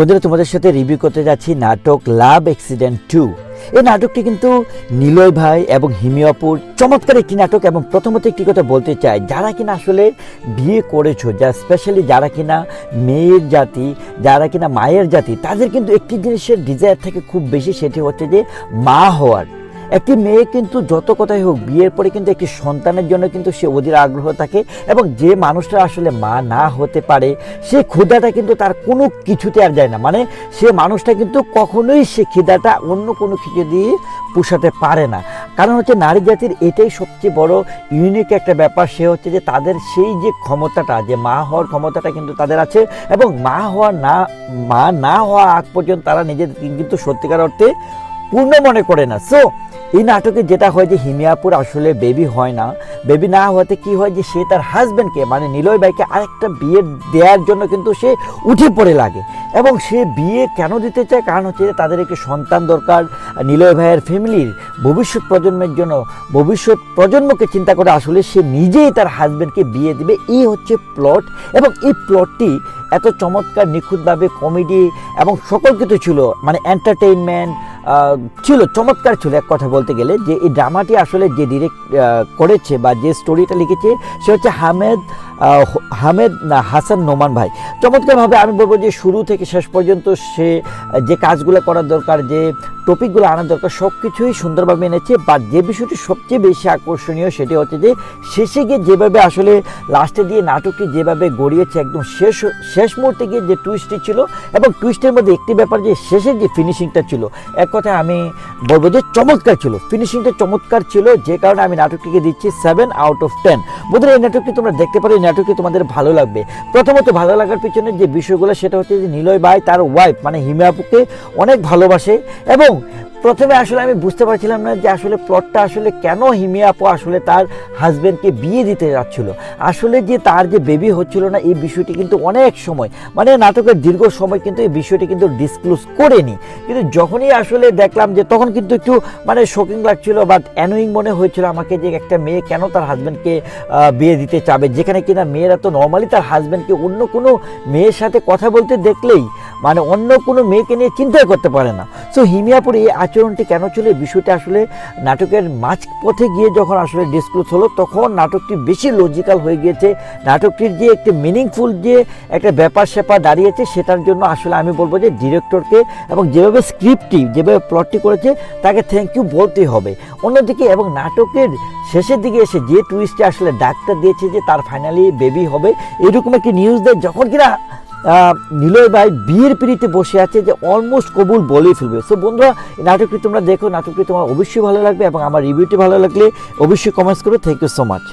বন্ধুরা, তোমাদের সাথে রিভিউ করতে যাচ্ছি নাটক লাভ অ্যাক্সিডেন্ট টু। এই নাটকটি কিন্তু নিলয় ভাই এবং হিমিয়াপুর চমৎকার একটি নাটক এবং প্রথমত একটি কথা বলতে চাই, যারা কিনা আসলে বিয়ে করেছ, যা স্পেশালি যারা কিনা মেয়ের জাতি, যারা কিনা মায়ের জাতি, তাদের কিন্তু একটি জিনিসের ডিজায়ার থাকে খুব বেশি, সেটি হচ্ছে যে মা হওয়ার। একটি মেয়ে কিন্তু যত কথাই হোক, বিয়ের পরে কিন্তু একটি সন্তানের জন্য কিন্তু সে অধীর আগ্রহ থাকে এবং যে মানুষটা আসলে মা না হতে পারে, সে ক্ষুধাটা কিন্তু তার কোনো কিছুতে আর যায় না। মানে সে মানুষটা কিন্তু কখনোই সে খিদাটা অন্য কোনো কিছু দিয়ে পোষাতে পারে না। কারণ হচ্ছে নারী জাতির এটাই সবচেয়ে বড় ইউনিক একটা ব্যাপার, সে হচ্ছে যে তাদের সেই যে ক্ষমতাটা, যে মা হওয়ার ক্ষমতাটা কিন্তু তাদের আছে এবং মা হওয়া না, মা না হওয়া আগ পর্যন্ত তারা নিজেদের কিন্তু সত্যিকার অর্থে পূর্ণ মনে করে না। সো এই নাটকে যেটা হয় যে হিমিয়াপুর আসলে বেবি হয় না। বেবি না হওয়াতে কি হয় যে সে তার হাজব্যান্ডকে মানে নিলয় ভাইকে আরেকটা বিয়ে দেওয়ার জন্য কিন্তু সে উঠে পড়ে লাগে। এবং সে বিয়ে কেন দিতে চায়? কারণ হচ্ছে তাদের একটি সন্তান দরকার। নিলয় ভাইয়ের ফ্যামিলির ভবিষ্যৎ প্রজন্মের জন্য, ভবিষ্যৎ প্রজন্মকে চিন্তা করে আসলে সে নিজেই তার হাজব্যান্ডকে বিয়ে দিবে। এই হচ্ছে প্লট এবং এই প্লটটি এত চমৎকার, নিখুঁতভাবে কমেডি এবং সকল কিছু ছিল। মানে এন্টারটেইনমেন্ট ছিল, চমৎকার ছিল এক কথা বলতে গেলে যে এই ড্রামাটি আসলে যে ডিরেক্ট করেছে বা যে স্টোরিটা লিখেছে, সে হচ্ছে হামেদ হামেদ না হাসান নোমান ভাই। চমৎকারভাবে আমি বলব যে শুরু থেকে শেষ পর্যন্ত সে, যে কাজগুলো করার দরকার, যে টপিকগুলো আনার দরকার সব কিছুই সুন্দরভাবে এনেছে। বা যে বিষয়টি সবচেয়ে বেশি আকর্ষণীয় সেটি হচ্ছে যে শেষে গিয়ে যেভাবে আসলে লাস্টে দিয়ে নাটকটি যেভাবে গড়িয়েছে, একদম শেষ শেষ মুহূর্তে গিয়ে যে টুইস্টটি ছিল এবং টুইস্টের মধ্যে একটি ব্যাপার যে শেষের যে ফিনিশিংটা ছিল, এক কথায় আমি বলব যে চমৎকার ছিল। ফিনিশিংটা চমৎকার ছিল, যে কারণে আমি নাটকটিকে দিচ্ছি সেভেন আউট অফ টেন বন্ধুরা, এই নাটকটি তোমরা দেখতে পারো নাটকটি তোমাদের ভালো লাগবে। প্রথমত ভালো লাগার পিছনে যে বিষয়গুলো, সেটা হচ্ছে যে নিলয় বাই তার ওয়াইফ মানে হিমাপুকে অনেক ভালোবাসে এবং প্রথমে আসলে আমি বুঝতে পারছিলাম না যে আসলে প্লটটা আসলে কেন হিমিয়া আপু আসলে তার হাজব্যান্ডকে বিয়ে দিতে যাচ্ছিল। আসলে যে তার যে বেবি হচ্ছিল না, এই বিষয়টি কিন্তু অনেক সময় মানে নাটকের দীর্ঘ সময় কিন্তু এই বিষয়টি কিন্তু ডিসক্লোজ করেনি। কিন্তু যখনই আসলে দেখলাম যে তখন কিন্তু একটু মানে শোকিং লাগছিল বাট অ্যানোয়িং মনে হয়েছিল আমাকে যে একটা মেয়ে কেন তার হাজব্যান্ডকে বিয়ে দিতে চাবে, যেখানে কিনা মেয়েরা তো নর্মালি তার হাজব্যান্ডকে অন্য কোনো মেয়ের সাথে কথা বলতে দেখলেই মানে অন্য কোনো মেয়েকে নিয়ে চিন্তাই করতে পারে না। সো হিমিয়াপুর এই আচরণটি কেন ছিল বিষয়টা আসলে নাটকের মাঝ পথে গিয়ে যখন আসলে ডিসক্লোজ হলো, তখন নাটকটি বেশি লজিক্যাল হয়ে গিয়েছে। নাটকটির যে একটি মিনিংফুল যে একটা ব্যাপার স্যাপার দাঁড়িয়েছে, সেটার জন্য আসলে আমি বলব যে ডিরেক্টরকে এবং যেভাবে স্ক্রিপ্টটি যেভাবে প্লটটি করেছে, তাকে থ্যাংক ইউ বলতেই হবে। অন্যদিকে এবং নাটকের শেষের দিকে এসে যে টুইস্টে আসলে ডাক্তার দিয়েছে যে তার ফাইনালি বেবি হবে, এরকম একটি নিউজ দেয়, যখন কিনা নিলয় ভাই বিয়ের পিড়িতে বসে আছে যে অলমোস্ট কবুল বলেই ফেলবে। সো বন্ধুরা নাটকটি তোমরা দেখো, নাটকটি তোমার অবশ্যই ভালো লাগবে এবং আমার রিভিউটি ভালো লাগলে অবশ্যই কমেন্টস করো। Thank you so much